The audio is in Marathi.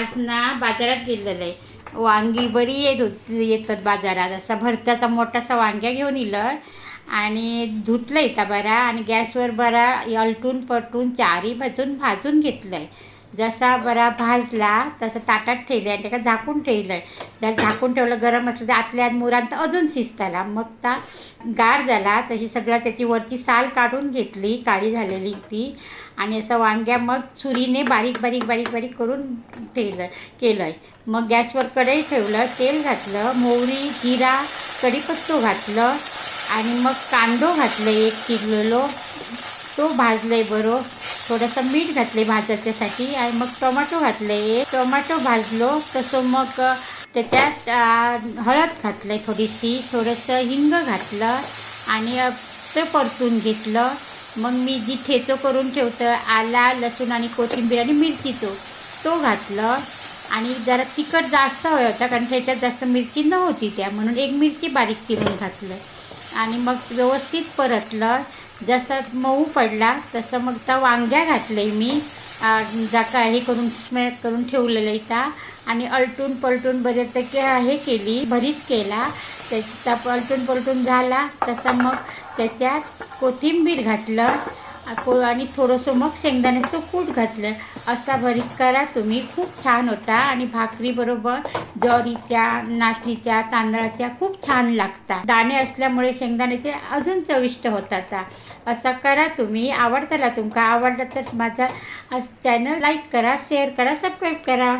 आज ना बाजारात गेलेलं आहे. वांगी बरी येत होत येतात बाजारात. असा भरताचा मोठासा वांग्या घेऊन इलं आणि धुतलं इथं बरा आणि गॅसवर बरा अलटून पटून चारी भाजून भाजून घेतलं आहे जसा बरा भाजला तसं ताटात ठेवलं आणि त्याला झाकून ठेवलं आहे जर झाकून ठेवलं गरम असलं तर आतल्या मुरांत अजून शिजताला. मग ता गार झाला तशी सगळं त्याची वरची साल काढून घेतली काळी झालेली ती. आणि असं वांग्या मग सुरीने बारीक बारीक बारीक बारीक करून ठेवलं केलं आहे मग गॅसवर कढई ठेवलं तेल घातलं मोहरी जिरा कढीपत्तो घातलं आणि मग कांदो घातलं एक किलोलो. तो भाजलं आहे बरो. थोडंसं मीठ घातले भाजायच्यासाठी आणि मग टोमॅटो घातले. एक टोमॅटो भाजलो तसं मग त्याच्यात हळद घातलं थोडीशी थोडंसं हिंग घातलं आणि ते परतून घेतलं. मग मी जी ठेचो करून ठेवतं आला लसूण आणि कोथिंबीर आणि मिरचीचो तो घातलं. आणि जरा तिखट जास्त हवं होता कारण त्याच्यात जास्त मिरची नव्हती त्या म्हणून एक मिरची बारीक चिरून घातलं. आणि मग व्यवस्थित परतलं. जसं मऊ पडला तसं मग त्या वांग्या घातले मी. जाका जा हे करून स्मॅक करून ठेवलेलं इथं. आणि अलटून पलटून बऱ्यापैकी हे केली भरीत केला. त्याचा पलटून पलटून झाला तसं मग त्याच्यात कोथिंबीर घातलं. को आणि थोडंसं मग शेंगदाण्याचं कूट घातलं. असा भरीत करा तुम्ही. खूप छान होता आणि भाकरीबरोबर ज्वारीच्या नाचणीच्या तांदळाच्या खूप छान लागतात. दाणे असल्यामुळे शेंगदाण्याचे अजून चविष्ट होतात. असा करा तुम्ही. आवडताला तुमका आवडला तर माझा चॅनल लाईक करा शेअर करा सबस्क्राईब करा.